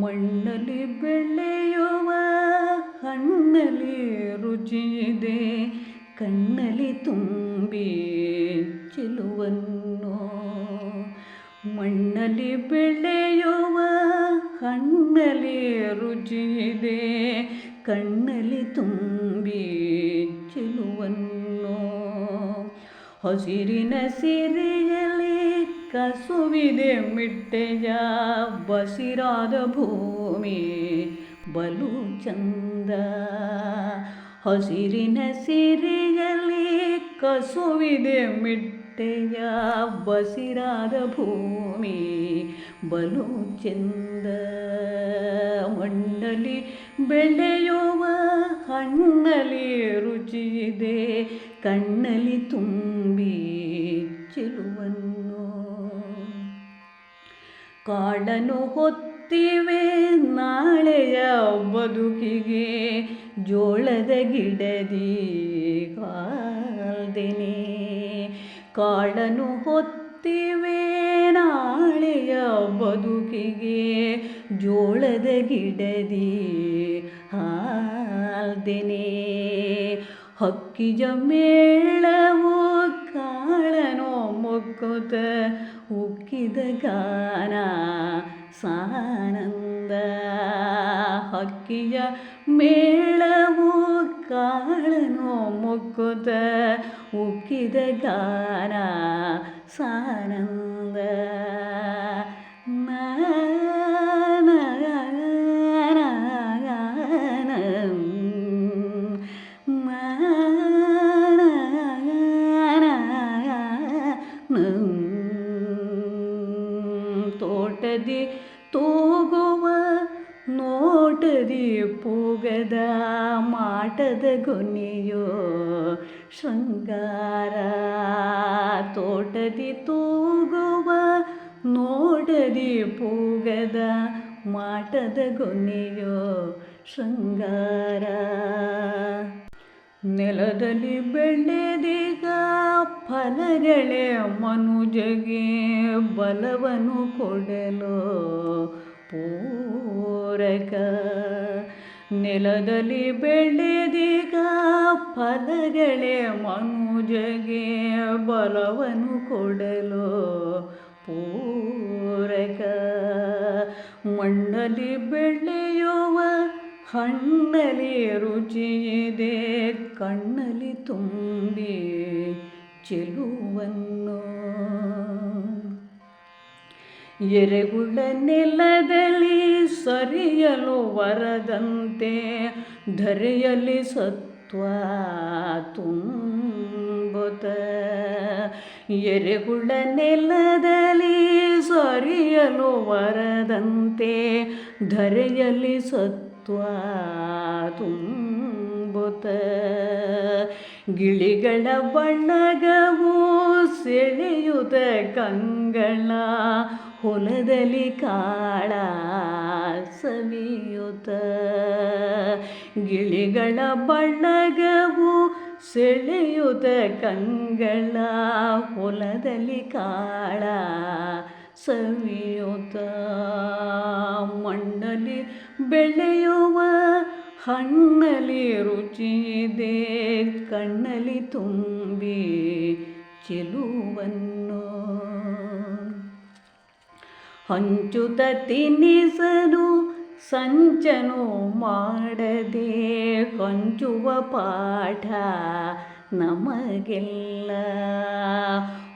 ಮಣ್ಣಲ್ಲಿ ಬೆಳೆಯುವ ಹಣ್ಣಲ್ಲಿ ರುಚಿಯಿದೆ ಕಣ್ಣಲ್ಲಿ ತುಂಬಿ ಚೆಲುವನ್ನು ಮಣ್ಣಲ್ಲಿ ಬೆಳೆಯುವ ಹಣ್ಣಲ್ಲಿ ರುಚಿಯಿದೆ, ಕಣ್ಣಲ್ಲಿ ತುಂಬಿ ಚೆಲುವನ್ನು. ಹಸಿರಿನ ಸಿರಿಯಲ್ಲಿ ಕಸುವಿದೆ ಮಿಟ್ಟೆಯ, ಬಸಿರಾದ ಭೂಮಿ ಬಲು ಚಂದ. ಹಸಿರಿನ ಸಿರಿಯಲ್ಲಿ ಕಸುವಿದೆ ಮಿಟ್ಟೆಯ ಬಸಿರಾದ ಭೂಮಿ ಬಲು ಚಂದ ಮಣ್ಣಲ್ಲಿ ಬೆಳೆಯುವ ಹಣ್ಣಲ್ಲಿ ರುಚಿಯಿದೆ ಕಣ್ಣಲ್ಲಿ ತುಂಬಿ ಚೆಲುವನ್ನು. ಕಾಡನ್ನು ಹೊತ್ತಿವೆ ನಾಳೆಯ ಬದುಕಿಗೆ. ಜೋಳದ ಗಿಡದಿ ಕಾಲ್ದೆನೆ. ಕಾಡನ್ನು ಹೊತ್ತಿವೆ ನಾಳೆಯ ಬದುಕಿಗೆ ಜೋಳದ ಗಿಡದಿ ಹಾಲ್ದೆನೆ. ಹಕ್ಕಿಜ ಮೇಳವು ಕಾಳನೋ ಮೊಕ್ಕುತ ಉಕ್ಕಿದ ಗಾನ ಸಾನಂದ ಹಕ್ಕಿಯ ಮೇಳವು ಕಾಳನೋ ಮೊಕ್ಕುತ ಉಕ್ಕಿದ ಗಾನ ಸಾನಂದ ಪೂಗದ ಮಾಟದ ಗೊನೆಯೋ? ಶೃಂಗಾರ ತೋಟದಿ ತೂಗುವ, ನೋಡದಿ ಪೂಗದ ಮಾಟದ ಗೊನೆಯೋ? ಶೃಂಗಾರ ನೆಲದಲ್ಲಿ ಬೆಳೆದೀಗ ಫಲಗಳೇ ಮನುಜಗೆ ಬಲವನ್ನು ಕೊಡಲು? ಪೂರಕ ನೆಲದಲ್ಲಿ ಬೆಳೆದಿಗ ಫಲಗಳೇ ಮನುಜಗೆ ಬಲವನ್ನು ಕೊಡಲು ಪೂರಕ. ಮಣ್ಣಲ್ಲಿ ಬೆಳೆಯುವ ಹಣ್ಣಲ್ಲಿ ರುಚಿಯಿದೆ ಕಣ್ಣಲ್ಲಿ ತುಂಬಿ ಚೆಲುವನ್ನು. ಎರೆಗುಳ ನೆಲದಲ್ಲಿ ಸರಿಯಲು ವರದಂತೆ ಧರೆಯಲ್ಲಿ ಸತ್ವ ತುಂಬುತ ಎರೆಗುಡ ನೆಲದಲ್ಲಿ ಸರಿಯಲು ವರದಂತೆ ಧರೆಯಲ್ಲಿ ಸತ್ವ ತುಂಬುತ ಗಿಳಿಗಳ ಬಣ್ಣಗವು ಸೆಳೆಯುತ್ತ ಕಂಗಳ ಹೊಲದಲ್ಲಿ ಕಾಳ ಸವಿಯುತ ಗಿಳಿಗಳ ಬಣ್ಣಗವು ಸೆಳೆಯುತ್ತ. ಕಂಗಳ ಹೊಲದಲ್ಲಿ ಕಾಳ ಸವಿಯುತ ಮಣ್ಣಲ್ಲಿ ಬೆಳೆಯುವ ಹಣ್ಣಲ್ಲಿ ರುಚಿಯಿದೆ ಕಣ್ಣಲ್ಲಿ ತುಂಬಿ ಚೆಲುವನ್ನು ಹಂಚುತ ತಿನ್ನಿಸಲು ಸಂಚನು ಮಾಡದೆ ಹಂಚುವ ಪಾಠ ನಮಗೆಲ್ಲ.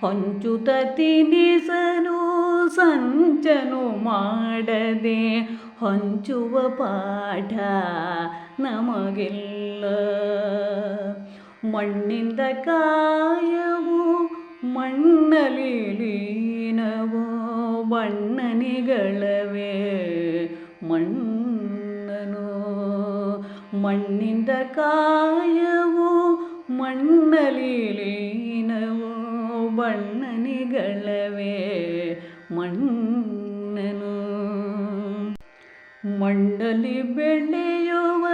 ಹಂಚುತ ತಿನ್ನಿಸಲು ಸಂಚನು ಮಾಡದೆ ಹಂಚುವ ಪಾಠ ನಮಗೆಲ್ಲ. ಮಣ್ಣಿಂದ ಕಾಯವು ಮಣ್ಣಲಿ ಲೀನವು. ಬಣ್ಣನಿಗಳವೇ ಮಣ್ಣನು ಮಣ್ಣಿಂದ ಕಾಯವು ಮಣ್ಣಲೀಲೀನವು. ಬಣ್ಣನೆಗಳವೇ ಮಣ್ಣನು ಮಣ್ಣಲ್ಲಿ ಬೆಳೆಯುವ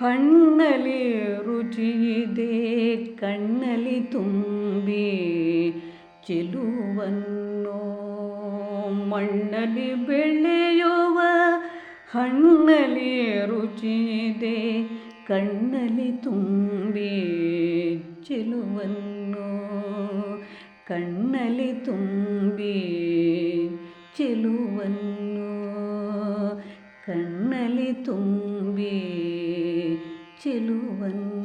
ಹಣ್ಣಲ್ಲಿ ರುಚಿಯಿದೆ. ಕಣ್ಣಲ್ಲಿ ತುಂಬಿ ಚೆಲುವನ್ನು ಮಣ್ಣಲ್ಲಿ ಬೆಳೆಯುವ ಹಣ್ಣಲ್ಲಿ ರುಚಿಯಿದೆ ಕಣ್ಣಲ್ಲಿ ತುಂಬಿ ಚೆಲುವನ್ನು. ಕಣ್ಣಲ್ಲಿ ತುಂಬಿ ಚೆಲುವನ್ನು. ಕಣ್ಣಲ್ಲಿ ತುಂಬಿ ಚೆಲುವನ್ನು.